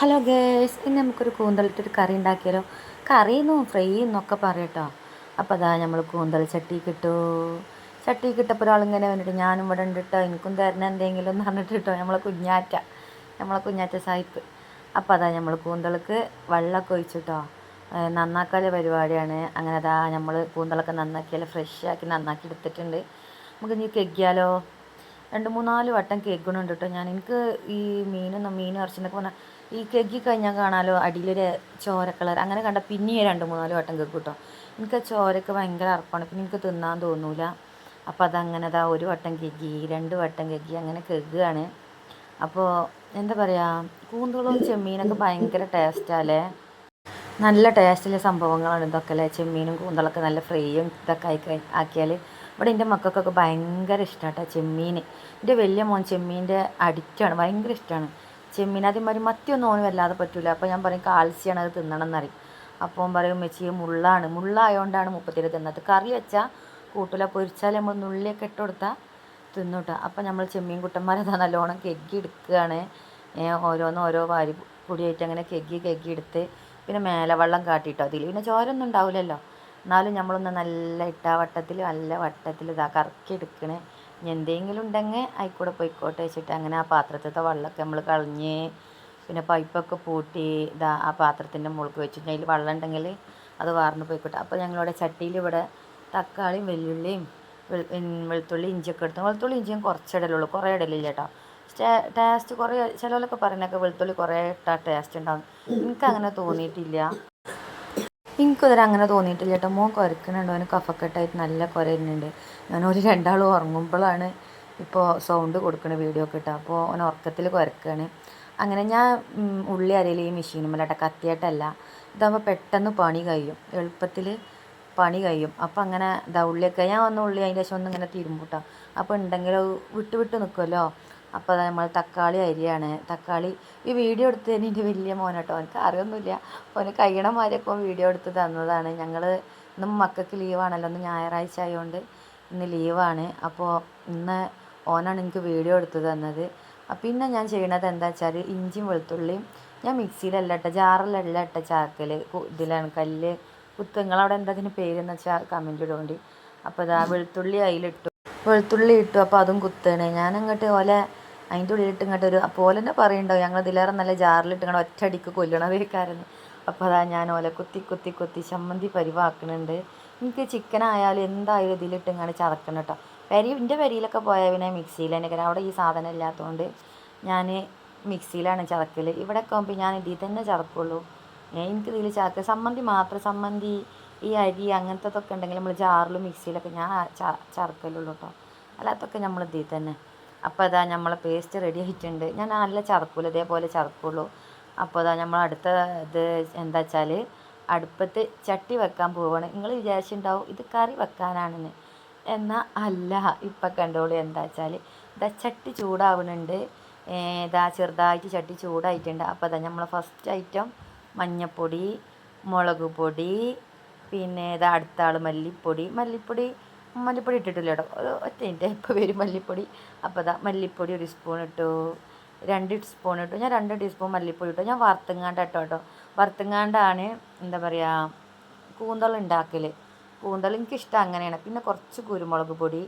Hello guys ഇന്ന് നമുക്കൊരു കൂന്തളിട്ടൊരു കറി ഉണ്ടാക്കിയാലോ? എന്നും ഫ്രൈ എന്നൊക്കെ പറയട്ടോ. അപ്പോൾ അതാ നമ്മൾ കൂന്തൽ ചട്ടി കിട്ടൂ ചട്ടി കിട്ടപ്പോൾ ഒരാളിങ്ങനെ വന്നിട്ട് ഞാനും ഇവിടെ ഉണ്ട് കേട്ടോ എനിക്കും തരണം എന്തെങ്കിലും എന്ന് പറഞ്ഞിട്ട് കേട്ടോ നമ്മളെ കുഞ്ഞാറ്റ. നമ്മളെ കുഞ്ഞാറ്റ സായിപ്പ്. അപ്പോൾ അതാ നമ്മൾ കൂന്തൾക്ക് വെള്ളമൊക്കെ ഒഴിച്ചിട്ടോ. നന്നാക്കാല പരിപാടിയാണ്. അങ്ങനെ അതാ നമ്മൾ കൂന്തളൊക്കെ നന്നാക്കിയാൽ ഫ്രഷ് ആക്കി നന്നാക്കി എടുത്തിട്ടുണ്ട്. നമുക്ക് ഇനി കെഗ്ഗിയാലോ രണ്ട് മൂന്നാൽ വട്ടം കേൾക്കണുണ്ട് കേട്ടോ ഞാൻ. എനിക്ക് ഈ മീനൊന്നും മീൻ ഇറച്ചിന്നൊക്കെ പറഞ്ഞാൽ ഈ കെഗി കഴിഞ്ഞാൽ കാണാലോ? അടിയിലൊരു ചോര കളർ. അങ്ങനെ കണ്ട പിന്നെ രണ്ട് മൂന്നാൽ വട്ടം കേൾക്കും കേട്ടോ. എനിക്ക് ആ ചോരക്ക് ഭയങ്കര അർപ്പാണ് പിന്നെ എനിക്ക് തിന്നാൻ തോന്നൂല. അപ്പോൾ അതങ്ങനെ അതാ ഒരു വട്ടം കെഗി രണ്ട് വട്ടം കെഗി അങ്ങനെ കെഗുകയാണ് അപ്പോൾ എന്താ പറയുക കൂന്തളും ചെമ്മീനൊക്കെ ഭയങ്കര ടേസ്റ്റാല്ലേ നല്ല ടേസ്റ്റിലെ സംഭവങ്ങളാണ് ഇതൊക്കെ അല്ലേ ചെമ്മീനും കൂന്തളൊക്കെ നല്ല ഫ്രൈയും ഇതൊക്കെ ആയി ആക്കിയാൽ ഇവിടെ എന്റെ മക്കൾക്കൊക്കെ ഭയങ്കര ഇഷ്ടമാണ് കേട്ടോ ചെമ്മീൻ എന്റെ വലിയ മോൻ ചെമ്മീന്റെ അഡിക്റ്റാണ് ഭയങ്കര ഇഷ്ടമാണ് ചെമ്മീൻ അതേമാതിരി മത്തിയൊന്നും ഓന് വല്ലാതെ പറ്റില്ല അപ്പോൾ ഞാൻ പറയും കാൽസ്യമാണ് അത് തിന്നണം എന്നറിയും അപ്പോൾ പറയും മെച്ചി മുള്ളാണ്. മുള്ളായതുകൊണ്ടാണ് മുപ്പത്തിര തിന്നത്. കറി വെച്ചാൽ കൂട്ടില പൊരിച്ചാൽ നമ്മൾ നുള്ളിയൊക്കെ ഇട്ട് കൊടുത്താൽ തിന്നുട്ട. അപ്പോൾ നമ്മൾ ചെമ്മീൻ കുട്ടന്മാരതാ നല്ലോണം കെഗ്ഗി എടുക്കുകയാണ് ഓരോന്ന് ഓരോ വാരി പൊടിയായിട്ട് അങ്ങനെ കെഗ്ഗി കെഗ്ഗി എടുത്ത് പിന്നെ മേലെ വെള്ളം കാട്ടിയിട്ടോ അതിൽ പിന്നെ ചോരൊന്നും ഉണ്ടാവില്ലല്ലോ എന്നാലും നമ്മളൊന്ന് നല്ല ഇട്ടാ വട്ടത്തിൽ നല്ല വട്ടത്തിൽ ഇതാ കറക്കി എടുക്കണേ. ഇനി എന്തെങ്കിലും ഉണ്ടെങ്കിൽ അതിൽക്കൂടെ പോയിക്കോട്ടെ വെച്ചിട്ട് അങ്ങനെ ആ പാത്രത്തിലത്തെ വെള്ളമൊക്കെ നമ്മൾ കളഞ്ഞ് പിന്നെ പൈപ്പൊക്കെ പൂട്ടി ഇതാ ആ പാത്രത്തിന്റെ മുകളിൽ വെച്ച് അതിൽ വെള്ളം ഉണ്ടെങ്കിൽ അത് വാർന്ന് പോയിക്കോട്ടെ. അപ്പോൾ ഞങ്ങളുടെ ചട്ടിയിൽ ഇവിടെ തക്കാളിയും വെല്ലുള്ളിയും വെളുത്തുള്ളി ഇഞ്ചിയൊക്കെ എടുത്തു വെളുത്തുള്ളി ഇഞ്ചിയും കുറച്ച് ഇടലുള്ളൂ കുറേ ഇടലില്ല കേട്ടോ. ടേസ്റ്റ് കുറേ ചിലവരൊക്കെ പറയുന്നൊക്കെ വെളുത്തുള്ളി കുറേ ഇട്ടാൽ ടേസ്റ്റ് ഉണ്ടാകും എനിക്ക് അങ്ങനെ തോന്നിയിട്ടില്ല. എനിക്കതിൽ അങ്ങനെ തോന്നിയിട്ടില്ല കേട്ടോ. മോൻ കുരക്കുന്നുണ്ട്. അവന് കഫക്കെട്ടായിട്ട് നല്ല കുരയുന്നുണ്ട്. ഞാൻ ഒരു രണ്ടാളും ഉറങ്ങുമ്പോഴാണ് ഇപ്പോൾ സൗണ്ട് കൊടുക്കണ വീഡിയോ ഒക്കെ ഇട്ടാൽ അപ്പോൾ അവൻ ഉറക്കത്തിൽ കുരക്കുകയാണ് അങ്ങനെ ഞാൻ ഉള്ളി അരയിൽ ഈ മെഷീനുമല്ലാട്ട കത്തിയായിട്ടല്ല. ഇതാകുമ്പോൾ പെട്ടെന്ന് പണി കഴിയും. എളുപ്പത്തിൽ പണി കഴിയും. അപ്പോൾ അങ്ങനെ ഇതാ ഉള്ളിയൊക്കെ. ഞാൻ വന്ന ഉള്ളി അതിന്റെ ശേഷം ഒന്നിങ്ങനെ തിരുമ്പൂട്ടാം. അപ്പോൾ ഉണ്ടെങ്കിൽ വിട്ട് വിട്ട് നിൽക്കുമല്ലോ അപ്പോൾ നമ്മൾ തക്കാളി അരിയാണ്. തക്കാളി ഈ വീഡിയോ എടുത്തതിന് എന്റെ വലിയ മോനട്ടോ. എനിക്ക് അറിയൊന്നുമില്ല. ഓന് കഴിയണമാരൊക്കെ വീഡിയോ എടുത്ത് തന്നതാണ്. ഞങ്ങൾ ഇന്നും മക്കൾക്ക് ലീവാണല്ലോ. ഒന്ന് ഞായറാഴ്ച ആയതുകൊണ്ട് ഇന്ന് ലീവാണ്. അപ്പോൾ ഇന്ന് ഓനാണ് എനിക്ക് വീഡിയോ എടുത്ത് തന്നത്. പിന്നെ ഞാൻ ചെയ്യണത് എന്താ വെച്ചാൽ ഇഞ്ചിയും വെളുത്തുള്ളിയും ഞാൻ മിക്സിയിലല്ല ഇട്ട ജാറിലല്ല ഇട്ട ചാക്കൽ ഇതിലാണ് കല്ല്. കുത്തുങ്ങളവിടെ എന്താ അതിന് പേരെന്ന് വെച്ചാൽ കമന്റ് ഇടുകൊണ്ട് അപ്പോൾ ഇതാ വെളുത്തുള്ളി അതിലിട്ടു വെളുത്തുള്ളി ഇട്ടു. അപ്പോൾ അതും കുത്തണേ. ഞാൻ അങ്ങോട്ട് ഓലെ അതിന്റെ ഉള്ളിലിട്ട് ഇങ്ങോട്ട് ഒരു പോലെ തന്നെ പറയുന്നുണ്ടാവും ഞങ്ങൾ ഇതിലേറെ നല്ല ജാറിലിട്ട് ഇങ്ങനെ ഒറ്റയടിക്ക് കൊല്ലണവേക്കാരെന്ന് അപ്പോൾ അതാ ഞാൻ ഓല കുത്തി കുത്തി കുത്തി ചമ്മന്തി പരിവാക്കുന്നുണ്ട് എനിക്ക് ചിക്കൻ ആയാലും എന്തായാലും ഇതിലിട്ട് ഇങ്ങനെ ചതക്കണം കേട്ടോ പരി എന്റെ പരിയിലൊക്കെ പോയാൽ പിന്നെ മിക്സിയിൽ തന്നെ കാരണം അവിടെ ഈ സാധനം ഇല്ലാത്തതുകൊണ്ട് ഞാൻ മിക്സിയിലാണ് ചതക്കൽ ഇവിടെ ആകുമ്പോൾ ഞാൻ ഇതിൽ തന്നെ ചതക്കുള്ളൂ. എനിക്ക് ഇതിൽ ചതക്കുക സമ്മന്തി മാത്രം സമ്മന്തി ഈ അരി അങ്ങനത്തെ ഒക്കെ ഉണ്ടെങ്കിൽ നമ്മൾ ജാറിലും മിക്സിയിലൊക്കെ ഞാൻ ചതക്കലുള്ളൂ കേട്ടോ അല്ലാത്തൊക്കെ നമ്മൾ ഇതിൽ തന്നെ അപ്പോൾ അതാ നമ്മളെ പേസ്റ്റ് റെഡി ആയിട്ടുണ്ട്. ഞാൻ നല്ല ചതക്കൂല ഇതേപോലെ ചതക്കുള്ളൂ. അപ്പോൾ അതാ നമ്മൾ അടുത്ത ഇത് എന്താ വെച്ചാൽ അടുപ്പത്ത് ചട്ടി വെക്കാൻ പോവുകയാണ് നിങ്ങൾ വിചാരിച്ചിട്ടുണ്ടാവും ഇത് കറി വെക്കാനാണെന്ന്. എന്നാൽ അല്ല ഇപ്പം കണ്ടോളൂ എന്താ വെച്ചാൽ ഇതാ ചട്ടി ചൂടാവുന്നുണ്ട് ഇതാ ചെറുതായിട്ട് ചട്ടി ചൂടായിട്ടുണ്ട്. അപ്പോൾ അതാ നമ്മൾ ഫസ്റ്റ് ഐറ്റം മഞ്ഞൾപ്പൊടി മുളക് പൊടി പിന്നെ ഇതാ അടുത്ത ആൾ മല്ലിപ്പൊടി. മല്ലിപ്പൊടി മല്ലിപ്പൊടി ഇട്ടിട്ടില്ല കേട്ടോ. ഒരു ഒറ്റ ഇന്റെ ഇപ്പോൾ വരും മല്ലിപ്പൊടി. അപ്പോൾ അതാ മല്ലിപ്പൊടി ഒരു സ്പൂൺ ഇട്ടു. രണ്ട് സ്പൂൺ ഇട്ടു. ഞാൻ രണ്ട് ടീസ്പൂൺ മല്ലിപ്പൊടി ഇട്ടു. ഞാൻ വറുത്തങ്ങാണ്ട് ഇട്ടോ കേട്ടോ. വറുത്തങ്ങാണ്ടാണ് എന്താ പറയുക കൂന്തൾ ഉണ്ടാക്കൽ കൂന്തൾ എനിക്കിഷ്ടം അങ്ങനെയാണ്. പിന്നെ കുറച്ച് കുരുമുളക് പൊടി.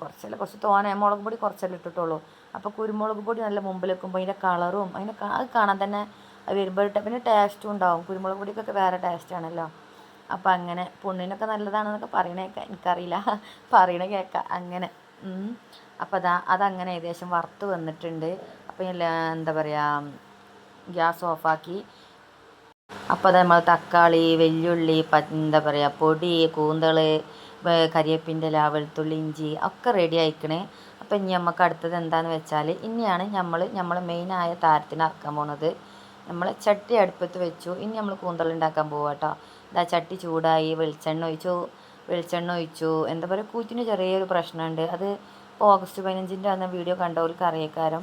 കുറച്ചല്ല കുറച്ച് തോന മുളക് പൊടി കുറച്ചല്ലേ ഇട്ടിട്ടുള്ളൂ. അപ്പോൾ കുരുമുളക് പൊടി നല്ല മുമ്പിൽ വെക്കുമ്പോൾ അതിന്റെ കളറും അതിന്റെ അത് കാണാൻ തന്നെ വരുമ്പോൾ പിന്നെ ടേസ്റ്റും ഉണ്ടാവും. കുരുമുളക് പൊടിക്കൊക്കെ വേറെ ടേസ്റ്റാണല്ലോ അപ്പം അങ്ങനെ പൊണ്ണിനൊക്കെ നല്ലതാണെന്നൊക്കെ പറയണേക്ക എനിക്കറിയില്ല. പറയണ കേൾക്കാം അങ്ങനെ. അപ്പോൾ അതാ അതങ്ങനെ ഏകദേശം വറുത്ത് വന്നിട്ടുണ്ട്. അപ്പം എന്താ പറയുക ഗ്യാസ് ഓഫാക്കി. അപ്പോൾ അത് നമ്മൾ തക്കാളി വെല്ലുള്ളി പ എന്താ പറയുക പൊടി കൂന്തൾ കരിയേപ്പിന്റെ ഇല വെളുത്തുള്ളി ഇഞ്ചി ഒക്കെ റെഡി ആയിക്കണേ. അപ്പം ഇനി നമുക്ക് അടുത്തത് എന്താണെന്ന് വെച്ചാൽ ഇനിയാണ് നമ്മൾ നമ്മൾ മെയിനായ താരത്തിന് ഇറക്കാൻ പോണത്. നമ്മൾ ചട്ടി അടുപ്പത്ത് വെച്ചു. ഇനി നമ്മൾ കൂന്തൽ ഉണ്ടാക്കാൻ പോവുക കേട്ടോ ഇതാ ചട്ടി ചൂടായി വെളിച്ചെണ്ണ ഒഴിച്ചു വെളിച്ചെണ്ണ ഒഴിച്ചു. എന്താ പറയുക കൂറ്റിന് ചെറിയൊരു പ്രശ്നമുണ്ട് അത് ഇപ്പോൾ ഓഗസ്റ്റ് പതിനഞ്ചിന്റെ വന്ന വീഡിയോ കണ്ടവർക്ക് അറിയക്കാരം.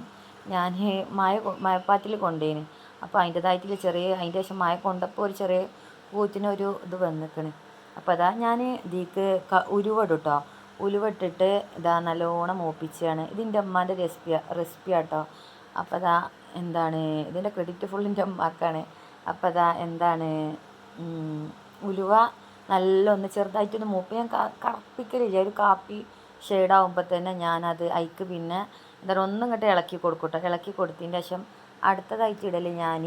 ഞാൻ മഴ മഴപ്പാറ്റിൽ കൊണ്ടേന് അപ്പോൾ അതിന്റെതായിട്ടുള്ള ചെറിയ അതിന്റെ ശേഷം മഴ കൊണ്ടപ്പോൾ ഒരു ചെറിയ കൂറ്റിനൊരു ഇത് വന്നിക്കണ്. അപ്പോൾ അതാ ഞാൻ ഇതിക്ക് ഉരുവടും കേട്ടോ ഉലുവിട്ടിട്ട് ഇതാ നല്ലോണം മൂപ്പിച്ചാണ്. ഇതിന്റെ അമ്മാന്റെ റെസിപ്പി റെസിപ്പി കേട്ടോ അപ്പോൾ അതാ എന്താണ് ഇതിന്റെ ക്രെഡിറ്റ് ഫുൾ ഫുള്ളിന്റെ അമ്മക്കാണ് അപ്പോൾ അതാ എന്താണ് ഉലുവ നല്ല ഒന്ന് ചെറുതായിട്ടൊന്ന് മൂപ്പ്. ഞാൻ കറുപ്പിക്കലില്ല ഒരു കാപ്പി ഷെയ്ഡാവുമ്പോൾ തന്നെ ഞാനത് അയക്ക് പിന്നെ എന്താ ഒന്നും ഇങ്ങോട്ട് ഇളക്കി കൊടുക്കട്ടെ. ഇളക്കി കൊടുത്തതിന്റെ ശേഷം അടുത്തതായിട്ട് ഇടൽ ഞാൻ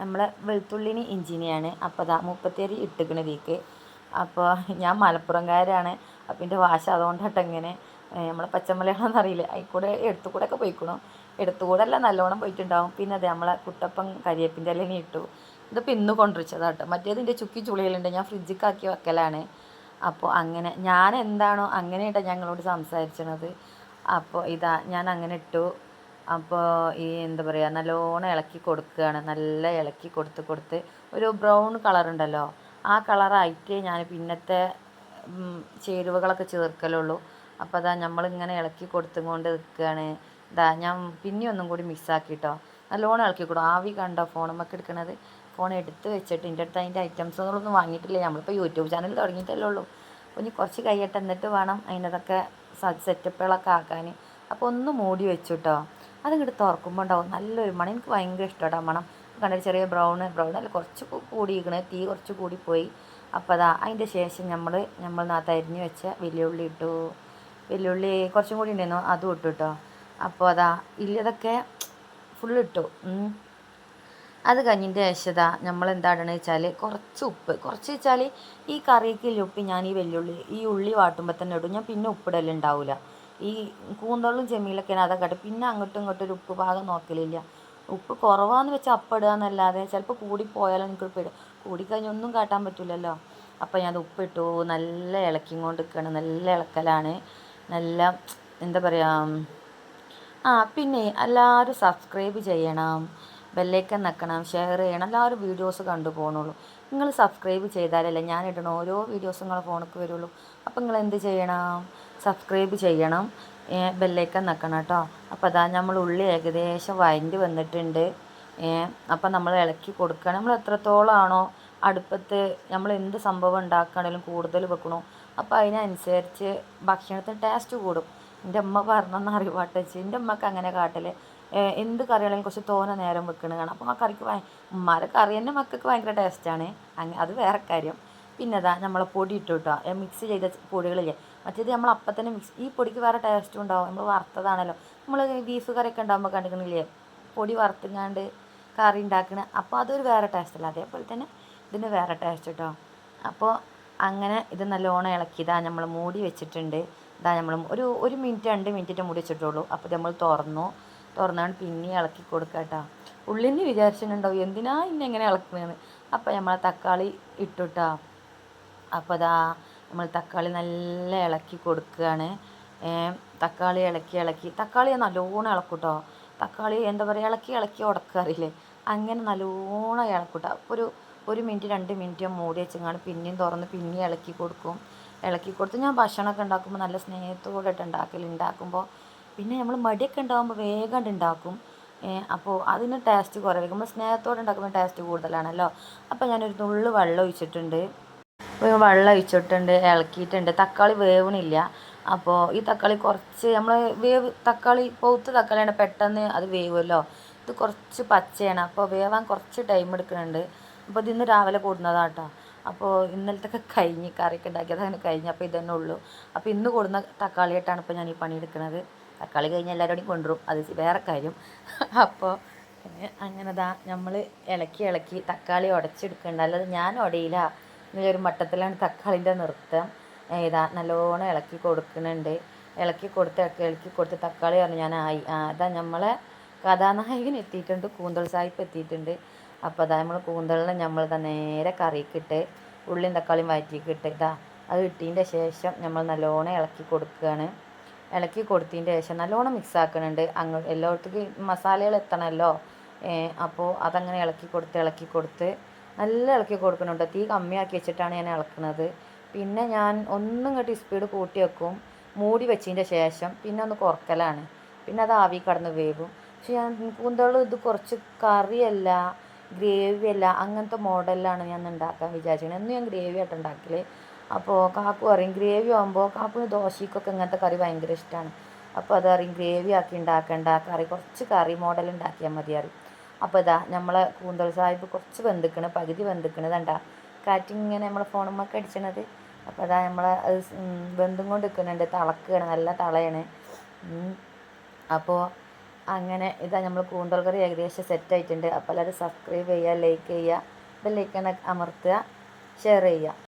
നമ്മളെ വെളുത്തുള്ളിന് ഇഞ്ചിനെയാണ്. അപ്പോൾ അതാ മുപ്പത്തേരി ഇട്ടിക്കണതേക്ക് അപ്പോൾ ഞാൻ മലപ്പുറംകാരാണ്. അപ്പം എന്റെ ഭാഷ അതുകൊണ്ടാട്ടങ്ങനെ നമ്മളെ പച്ചമലയാളം എന്നറിയില്ല അതിൽ കൂടെ എടുത്തു കൂടെയൊക്കെ പോയിക്കണു. എടുത്തു കൂടെ അല്ല നല്ലോണം പോയിട്ടുണ്ടാവും. പിന്നെ അതെ നമ്മളെ കുട്ടപ്പം കരിയേപ്പിന്റെ ഇലനി ഇട്ടു. ഇതിപ്പോൾ ഇന്ന് കൊണ്ടുവച്ചതാട്ടോ മറ്റേത് എന്റെ ചുക്കി ചുളികളുണ്ട് ഞാൻ ഫ്രിഡ്ജിക്കാക്കി വെക്കലാണ്. അപ്പോൾ അങ്ങനെ ഞാൻ എന്താണോ അങ്ങനെയാട്ടോ ഞങ്ങളോട് സംസാരിച്ചത് അപ്പോൾ ഇതാ ഞാൻ അങ്ങനെ ഇട്ടു. അപ്പോൾ ഈ എന്താ പറയുക നല്ലോണം ഇളക്കി കൊടുക്കുകയാണ്. നല്ല ഇളക്കി കൊടുത്ത് കൊടുത്ത് ഒരു ബ്രൗൺ കളർ ഉണ്ടല്ലോ ആ കളറായിട്ട് ഞാൻ പിന്നത്തെ ചേരുവകളൊക്കെ ചേർക്കലുള്ളൂ. അപ്പോൾ അതാ നമ്മളിങ്ങനെ ഇളക്കി കൊടുത്തും കൊണ്ട് നിൽക്കുകയാണ്. ഇതാ ഞാൻ പിന്നെ ഒന്നും കൂടി മിക്സാക്കിട്ടോ നല്ലോണം ഇളക്കി കൊടുക്കും ആവി കണ്ടോ ഫോണുമ്മൊക്കെ എടുക്കണത്? ഫോൺ എടുത്ത് വെച്ചിട്ട് എന്റെ അടുത്ത് അതിന്റെ ഐറ്റംസുകളൊന്നും വാങ്ങിയിട്ടില്ല. നമ്മളിപ്പോൾ യൂട്യൂബ് ചാനൽ തുടങ്ങിയിട്ടല്ലേ ഉള്ളൂ. അപ്പോൾ ഇനി കുറച്ച് കഴിയട്ടെ. എന്നിട്ട് വേണം അതിനതൊക്കെ സെറ്റപ്പുകളൊക്കെ ആക്കാൻ അപ്പോൾ ഒന്ന് മൂടി വെച്ചു കേട്ടോ അതിങ്ങോട്ട് തുറക്കുമ്പോൾ ഉണ്ടാവും നല്ലൊരു മണം. എനിക്ക് ഭയങ്കര ഇഷ്ടമാണ് മണം. കണ്ടൊരു ചെറിയ ബ്രൗൺ ബ്രൗൺ അല്ല കുറച്ച് കൂടിയിരിക്കണ്. തീ കുറച്ച് കൂടിപ്പോയി അപ്പോൾ അതാ അതിന്റെ ശേഷം നമ്മൾ നമ്മൾ നാ വെച്ച വെല്ലുള്ളി ഇട്ടു. വെല്ലുള്ളി കുറച്ചും കൂടി ഉണ്ടായിരുന്നു. അതും ഇട്ടു കേട്ടോ അപ്പോൾ അതാ ഇല്ലതൊക്കെ ഫുള്ള് ഇട്ടു. അത് കഴിഞ്ഞിട്ട് ശേഷം നമ്മൾ എന്താണെന്ന് വെച്ചാൽ കുറച്ച് ഉപ്പ്. കുറച്ച് വെച്ചാൽ ഈ കറിക്ക് ഉപ്പ് ഞാൻ ഈ വെല്ലുള്ളി ഈ ഉള്ളി വാട്ടുമ്പോൾ തന്നെ ഇടും. ഞാൻ പിന്നെ ഉപ്പിടലുണ്ടാവില്ല ഈ കൂന്തളും ചെമ്മീലൊക്കെ അതൊക്കെ പിന്നെ അങ്ങോട്ടും ഇങ്ങോട്ടും ഒരു ഉപ്പ് ഭാഗം നോക്കലില്ല. ഉപ്പ് കുറവാന്ന് വെച്ചാൽ അപ്പിടുക എന്നല്ലാതെ ചിലപ്പോൾ കൂടിപ്പോയാലും എനിക്ക് ഉപ്പ് ഇടും കൂടിക്കഴിഞ്ഞാൽ ഒന്നും കാട്ടാൻ പറ്റില്ലല്ലോ അപ്പോൾ ഞാൻ ഉപ്പിട്ടു. നല്ല ഇളക്കി കൊണ്ട് നിൽക്കണം നല്ല ഇളക്കലാണ്. നല്ല എന്താ പറയുക ആ പിന്നെ എല്ലാവരും സബ്സ്ക്രൈബ് ചെയ്യണം. ബെല്ലൈക്കൻ നിൽക്കണം ഷെയർ ചെയ്യണം. എല്ലാവരും വീഡിയോസ് കണ്ടു പോകണുള്ളൂ നിങ്ങൾ സബ്സ്ക്രൈബ് ചെയ്താലല്ലേ ഞാൻ ഇടണ ഓരോ വീഡിയോസും നിങ്ങളെ ഫോണിൽ വരുള്ളൂ. അപ്പോൾ നിങ്ങൾ എന്ത് ചെയ്യണം? സബ്സ്ക്രൈബ് ചെയ്യണം. ബെല്ലൈക്കൻ നിൽക്കണം കേട്ടോ. അപ്പോൾ അതാ നമ്മൾ ഉള്ളി ഏകദേശം വഴണ്ടി വന്നിട്ടുണ്ട്. അപ്പം നമ്മൾ ഇളക്കി കൊടുക്കണം. നമ്മൾ എത്രത്തോളമാണോ അടുപ്പത്ത് നമ്മൾ എന്ത് സംഭവം ഉണ്ടാക്കുകയാണെങ്കിലും കൂടുതൽ വെക്കണോ. അപ്പോൾ അതിനനുസരിച്ച് ഭക്ഷണത്തിന് ടേസ്റ്റ് കൂടും. എന്റെ അമ്മ പറഞ്ഞെന്ന് അറിവാട്ട് വെച്ച് എന്റെ അമ്മയ്ക്ക് അങ്ങനെ കാട്ടിൽ. എന്ത് കറികളെങ്കിലും കുറച്ച് തോന നേരം വെക്കണ കാണാം. അപ്പോൾ ആ കറിക്ക് ഉമ്മാരെ കറി തന്നെ മക്കൾക്ക് ഭയങ്കര ടേസ്റ്റാണ് അത് വേറെ കാര്യം. പിന്നെ അതാ നമ്മളെ പൊടി ഇട്ടു കേട്ടോ മിക്സ് ചെയ്ത പൊടികളില്ലേ? മറ്റേത് നമ്മൾ അപ്പം തന്നെ മിക്സ് ഈ പൊടിക്ക് വേറെ ടേസ്റ്റും ഉണ്ടാവും. നമ്മൾ വറുത്തതാണല്ലോ. നമ്മൾ ബീഫ് കറിയൊക്കെ ഉണ്ടാകുമ്പോൾ കണ്ടിക്കണില്ലേ പൊടി വറുത്തുങ്ങാണ്ട് കറി ഉണ്ടാക്കണ. അപ്പോൾ അതൊരു വേറെ ടേസ്റ്റല്ല അതേപോലെ തന്നെ ഇതിന് വേറെ ടേസ്റ്റ് കേട്ടോ അപ്പോൾ അങ്ങനെ ഇത് നല്ലോണം ഇളക്കിയതാണ് നമ്മൾ മൂടി വെച്ചിട്ടുണ്ട്. ഇതാ നമ്മൾ ഒരു ഒരു മിനിറ്റ് രണ്ട് മിനിറ്റ് മുടി വെച്ചിട്ടുള്ളൂ. അപ്പോൾ നമ്മൾ തുറന്നു. തുറന്നാണ് പിന്നെ ഇളക്കി കൊടുക്കുക കേട്ടോ. ഉള്ളിന് വിചാരിച്ചിട്ടുണ്ടാവും എന്തിനാ ഇന്നെ എങ്ങനെ ഇളക്കുന്നതെന്ന്? അപ്പോൾ നമ്മൾ തക്കാളി ഇട്ടുട്ടോ അപ്പോൾ അതാ നമ്മൾ തക്കാളി നല്ല ഇളക്കി കൊടുക്കുകയാണ്. തക്കാളി ഇളക്കി ഇളക്കി. തക്കാളി നല്ലോണം ഇളക്കൂട്ടോ തക്കാളി എന്താ പറയുക ഇളക്കി ഇളക്കി ഉടക്കാറില്ലേ അങ്ങനെ നല്ലോണം ഇളക്കൂട്ടോ ഒരു ഒരു മിനിറ്റ് രണ്ട് മിനിറ്റ് മൂടി വെച്ചെങ്ങാണ് പിന്നെയും തുറന്ന് പിന്നെയും ഇളക്കി കൊടുക്കും. ഇളക്കി കൊടുത്ത് ഞാൻ ഭക്ഷണമൊക്കെ ഉണ്ടാക്കുമ്പോൾ നല്ല സ്നേഹത്തോടെ ഉണ്ടാക്കൽ ഉണ്ടാക്കുമ്പോൾ പിന്നെ നമ്മൾ മടിയൊക്കെ ഉണ്ടാകുമ്പോൾ വേഗം ഉണ്ടാക്കും അപ്പോൾ അതിന് ടേസ്റ്റ് കുറവായിരിക്കും നമ്മൾ സ്നേഹത്തോടെ ഉണ്ടാക്കുമ്പോൾ ടേസ്റ്റ് കൂടുതലാണല്ലോ. അപ്പോൾ ഞാനൊരു നുള്ളു വെള്ളം ഒഴിച്ചിട്ടുണ്ട്. വെള്ളം ഒഴിച്ചിട്ടുണ്ട് ഇളക്കിയിട്ടുണ്ട്. തക്കാളി വേവണില്ല. അപ്പോൾ ഈ തക്കാളി കുറച്ച് നമ്മൾ വേവ് തക്കാളി പൗത്ത് തക്കാളിയാണ് പെട്ടെന്ന് അത് വേവുമല്ലോ. ഇത് കുറച്ച് പച്ചയാണ്. അപ്പോൾ വേവാൻ കുറച്ച് ടൈം എടുക്കുന്നുണ്ട്. അപ്പോൾ ഇതിന്ന് രാവിലെ കൂടുന്നതാണ് കേട്ടോ അപ്പോൾ ഇന്നലത്തൊക്കെ കഴിഞ്ഞ് കറിയൊക്കെ ഉണ്ടാക്കിയത് അങ്ങനെ കഴിഞ്ഞ്. അപ്പോൾ ഇതന്നെ ഉള്ളൂ. അപ്പോൾ ഇന്ന് കൂടുന്ന തക്കാളിയായിട്ടാണ് ഇപ്പോൾ ഞാൻ ഈ പണിയെടുക്കുന്നത് തക്കാളി കഴിഞ്ഞ് എല്ലാവരോടും കൊണ്ടുവരും. അത് വേറെ കാര്യം. അപ്പോൾ അങ്ങനെ ദാ നമ്മൾ ഇളക്കി ഇളക്കി തക്കാളി ഉടച്ചെടുക്കേണ്ട. അല്ലാതെ ഞാൻ ഉടയില്ല. ഒരു മട്ടത്തിലാണ് തക്കാളിന്റെ നൃത്തം. ഇതാ നല്ലോണം ഇളക്കി കൊടുക്കുന്നുണ്ട് ഇളക്കി കൊടുത്ത് ഇളക്കി കൊടുത്ത് തക്കാളി പറഞ്ഞു ഞാൻ ആയി അതാ നമ്മളെ കഥാനായകൻ എത്തിയിട്ടുണ്ട്. കൂന്തൽ സാഹിബ് എത്തിയിട്ടുണ്ട്. അപ്പോൾ അതാ നമ്മൾ കൂന്തളിനെ നമ്മൾ നേരെ കറിക്കിട്ട് ഉള്ളിയും തക്കാളിയും വഴറ്റിക്കിട്ട് ഇതാ അത് ഇട്ടതിന്റെ ശേഷം നമ്മൾ നല്ലോണം ഇളക്കി കൊടുക്കുകയാണ് ഇളക്കി കൊടുത്തതിന്റെ ശേഷം നല്ലോണം മിക്സ് ആക്കുന്നുണ്ട് അങ്ങ് എല്ലായിടത്തേക്കും മസാലകൾ എത്തണമല്ലോ അപ്പോൾ അതങ്ങനെ ഇളക്കി കൊടുത്ത് ഇളക്കി കൊടുത്ത് നല്ല ഇളക്കി കൊടുക്കുന്നുണ്ട് തീ കമ്മിയാക്കി വെച്ചിട്ടാണ് ഞാൻ ഇളക്കുന്നത് പിന്നെ ഞാൻ ഒന്നും ഇങ്ങോട്ട് സ്പീഡ് കൂട്ടി വെക്കും. മൂടി വെച്ചതിന്റെ ശേഷം പിന്നെ ഒന്ന് കുറക്കലാണ്. പിന്നെ അത് ആവി കടന്ന് വേവും. പക്ഷെ ഞാൻ കൂന്തളും ഇത് കുറച്ച് കറിയല്ല. ഗ്രേവി അല്ല അങ്ങനത്തെ മോഡലിലാണ് ഞാൻ ഉണ്ടാക്കാൻ വിചാരിച്ചത്. എന്നും ഞാൻ ഗ്രേവി ആയിട്ട് ഉണ്ടാക്കൽ അപ്പോൾ കാക്കു പറയും ഗ്രേവി ആകുമ്പോൾ കാക്കുവിന് ദോശയ്ക്കൊക്കെ ഇങ്ങനത്തെ കറി ഭയങ്കര ഇഷ്ടമാണ് അപ്പോൾ അത് പറയും ഗ്രേവി ആക്കി ഉണ്ടാക്കേണ്ട കറി കുറച്ച് കറി മോഡൽ ഉണ്ടാക്കിയാൽ മതി അറിയും അപ്പോൾ ഇതാ നമ്മളെ കൂന്തൽ സാഹിബ് കുറച്ച് വെന്തിക്കണ് പകുതി വെന്തിക്കണ്. ഇതണ്ട കാറ്റിങ്ങനെ നമ്മളെ ഫോണുമ്മൊക്കെ അടിച്ചണത്. അപ്പോൾ അതാ നമ്മളെ വെന്തും കൊണ്ട് നിൽക്കുന്നുണ്ട് തിളക്കുകയാണ് നല്ല തളയാണ്. അപ്പോൾ അങ്ങനെ ഇതാ നമ്മൾ കൂന്തൽ കറി ഏകദേശം സെറ്റ് ആയിട്ടുണ്ട്. അപ്പോൾ എല്ലാവരും സബ്സ്ക്രൈബ് ചെയ്യുക ലൈക്ക് ചെയ്യുക ബെല്ലൈക്കൺ അമർത്തുക ഷെയർ ചെയ്യുക.